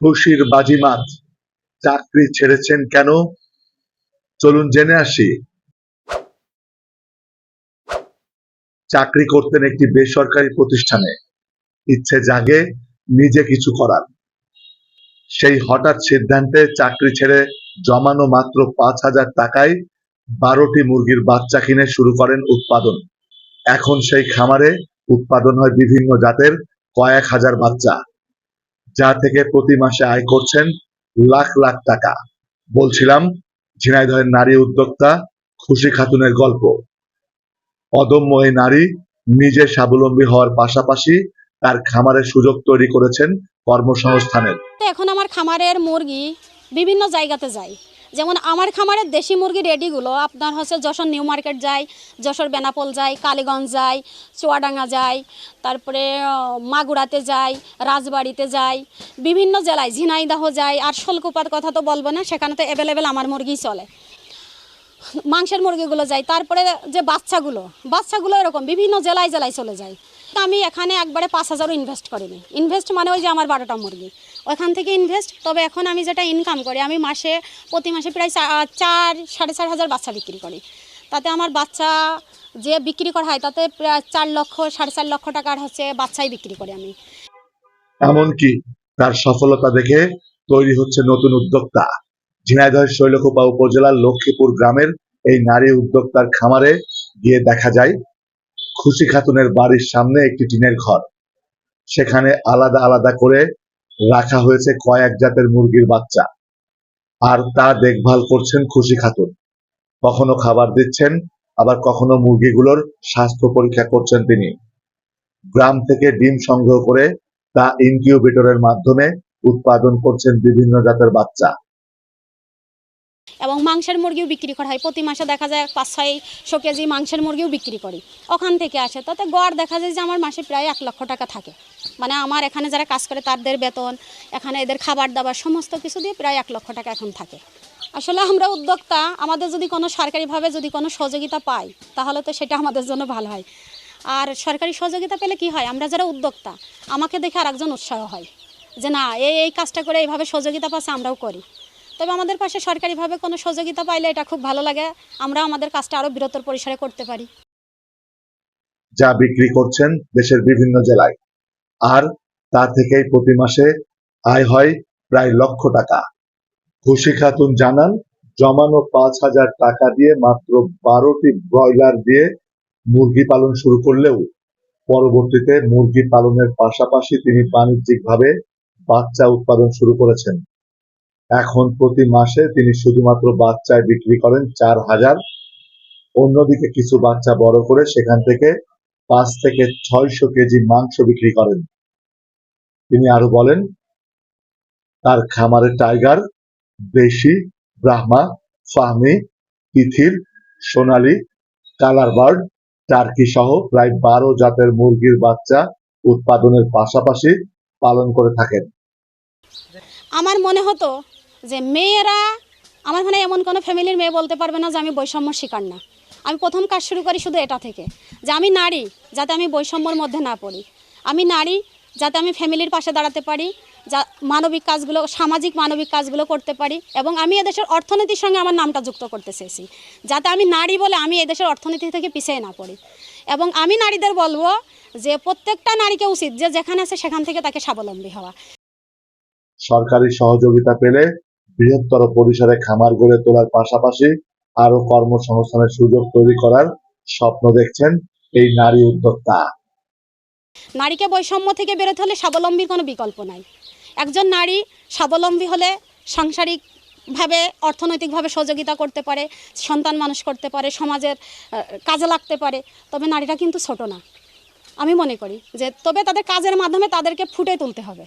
খুশির বাজিমাত। চাকরি ছেড়েছেন কেন? চলুন জেনে আসি। চাকরি করতেন একটি বেসরকারি প্রতিষ্ঠানে। ইচ্ছে জাগে নিজে কিছু করার। সেই হঠাৎ সিদ্ধান্তে চাকরি ছেড়ে জমানো মাত্র পাঁচ হাজার টাকায় বারোটি মুরগির বাচ্চা কিনে শুরু করেন উৎপাদন। এখন সেই খামারে উৎপাদন হয় বিভিন্ন জাতের কয়েক হাজার বাচ্চা। যা থেকে প্রতি মাসে আয় করছেন লাখ লাখ টাকা। বলছিলাম ঝিনাইদহের নারী উদ্যোক্তা খুশি খাতুনের গল্প। অদম্য এই নারী নিজে স্বাবলম্বী হওয়ার পাশাপাশি তার খামারের সুযোগ তৈরি করেছেন কর্মসংস্থানের। এখন আমার খামারের মুরগি বিভিন্ন জায়গাতে যায়। যেমন আমার খামারের দেশি মুরগি রেডিগুলো, আপনার হচ্ছে যশোর নিউ মার্কেট যায়, যশোর বেনাপোল যায়, কালীগঞ্জ যায়, চুয়াডাঙ্গা যায়, তারপরে মাগুরাতে যায়, রাজবাড়িতে যায়, বিভিন্ন জেলায় ঝিনাইদাহ যায়, আর শোলকুপার কথা তো বলব না, সেখানে তো অ্যাভেলেবেল আমার মুরগি চলে। মাংসের মুরগিগুলো যায়, তারপরে যে বাচ্চাগুলো বাচ্চাগুলো এরকম বিভিন্ন জেলায় জেলায় চলে যায়। আমি এখানে একবারে পাঁচ হাজারও ইনভেস্ট করিনি। ইনভেস্ট মানে ওই যে আমার বারোটা মুরগি। ওখান থেকে ইনভেস্ট তবে এখন আমি যেটা ইনকাম করি, আমি মাসে, প্রতি মাসে প্রায় চার, সাড়ে চার হাজার বাচ্চা বিক্রি করি। তাতে আমার বাচ্চা যে বিক্রি করা হয়, তাতে প্রায় চার লক্ষ, সাড়ে চার লক্ষ টাকার হচ্ছে বাচ্চাই বিক্রি করি আমি। এমনকি তার সফলতা দেখে তৈরি হচ্ছে নতুন উদ্যোক্তা। ঝিনাইদহের শৈলকুপা উপজেলার লক্ষ্মীপুর গ্রামের এই নারী উদ্যোক্তার খামারে গিয়ে দেখা যায়, খুশি খাতুনের বাড়ির সামনে একটি টিনের ঘর। সেখানে আলাদা আলাদা করে রাখা হয়েছে কয়েক জাতের মুরগির বাচ্চা। আর তা দেখভাল করছেন খুশি খাতুন। কখনো খাবার দিচ্ছেন, আবার কখনো মুরগিগুলোর স্বাস্থ্য পরীক্ষা করছেন তিনি। গ্রাম থেকে ডিম সংগ্রহ করে তা ইনকিউবেটরের মাধ্যমে উৎপাদন করছেন বিভিন্ন জাতের বাচ্চা। এবং মাংসের মুরগিও বিক্রি করা হয়। প্রতি মাসে দেখা যায় পাঁচ ছয়শো কেজি মাংসের মুরগিও বিক্রি করি। ওখান থেকে আসে। তাতে গড় দেখা যায় যে আমার মাসে প্রায় এক লক্ষ টাকা থাকে। মানে আমার এখানে যারা কাজ করে তাদের বেতন, এখানে এদের খাবার দাবার সমস্ত কিছু দিয়ে প্রায় এক লক্ষ টাকা এখন থাকে। আসলে আমরা উদ্যোক্তা, আমাদের যদি কোনো সরকারিভাবে যদি কোনো সহযোগিতা পাই, তাহলে তো সেটা আমাদের জন্য ভালো হয়। আর সরকারি সহযোগিতা পেলে কি হয়? আমরা যারা উদ্যোক্তা, আমাকে দেখে আরেকজন উৎসাহ হয়। যে না, এই এই কাজটা করে এইভাবে সহযোগিতা পাচ্ছে আমরাও করি। তবে আমাদের পাশে সরকারিভাবে কোনো সহযোগিতা পাইলে এটা খুব ভালো লাগে। আমরা আমাদের কাজটা আরও বৃহত্তর পরিসরে করতে পারি। যা বিক্রি করছেন দেশের বিভিন্ন জেলায়। আর তা থেকেই প্রতি মাসে আয় হয় প্রায় লক্ষ টাকা। খুশি খাতুন জানান, জমানো পাঁচ হাজার টাকা দিয়ে মাত্র বারোটি ব্রয়লার দিয়ে মুরগি পালন শুরু করলেও পরবর্তীতে মুরগি পালনের পাশাপাশি তিনি বাণিজ্যিকভাবে বাচ্চা উৎপাদন শুরু করেছেন। এখন প্রতি মাসে তিনি শুধুমাত্র বাচ্চায় বিক্রি করেন চার হাজার। অন্যদিকে কিছু বাচ্চা বড় করে সেখান থেকে পাঁচ থেকে ছয়শো কেজি মাংস বিক্রি করেন। তিনি আরও বলেন, তার খামারে টাইগার, দেশি, ব্রাহ্মা, ফাহমি তিথির সোনালী, কালার বার্ড, টার্কি সহ প্রায় বারো জাতের মুরগির বাচ্চা উৎপাদনের পাশাপাশি পালন করে থাকেন। আমার মনে হতো যে মেয়েরা, আমার মানে এমন কোনো ফ্যামিলির মেয়ে বলতে পারবে না যে আমি বৈষম্য শিকার না। আমি প্রথম কাজ শুরু করি শুধু এটা থেকে, যে আমি নারী, যাতে আমি বৈষম্যর মধ্যে না পড়ি। আমি নারী, যাতে আমি ফ্যামিলির পাশে দাঁড়াতে পারি, যা মানবিক কাজগুলো, সামাজিক মানবিক কাজগুলো করতে পারি এবং আমি এদেশের অর্থনীতির সঙ্গে আমার নামটা যুক্ত করতে চেয়েছি, যাতে আমি নারী বলে আমি এদেশের অর্থনীতি থেকে পিছিয়ে না পড়ি। এবং আমি নারীদের বলব যে প্রত্যেকটা নারীকে উচিত যে যেখানে আছে সেখান থেকে তাকে স্বাবলম্বী হওয়া। সরকারি সহযোগিতা পেলে বৃহত্তর পরিসরে খামার গড়ে তোলার পাশাপাশি আরও কর্মসংস্থানের সুযোগ তৈরি করার স্বপ্ন দেখছেন এই নারী উদ্যোক্তা। নারীকে বৈষম্য থেকে বেরোতে হলে স্বাবলম্বীর কোনো বিকল্প নাই। একজন নারী স্বাবলম্বী হলে সাংসারিকভাবে, অর্থনৈতিকভাবে সহযোগিতা করতে পারে, সন্তান মানুষ করতে পারে, সমাজের কাজে লাগতে পারে, তবে নারীরা কিন্তু ছোট না। আমি মনে করি যে তবে তাদের কাজের মাধ্যমে তাদেরকে ফুটে তুলতে হবে।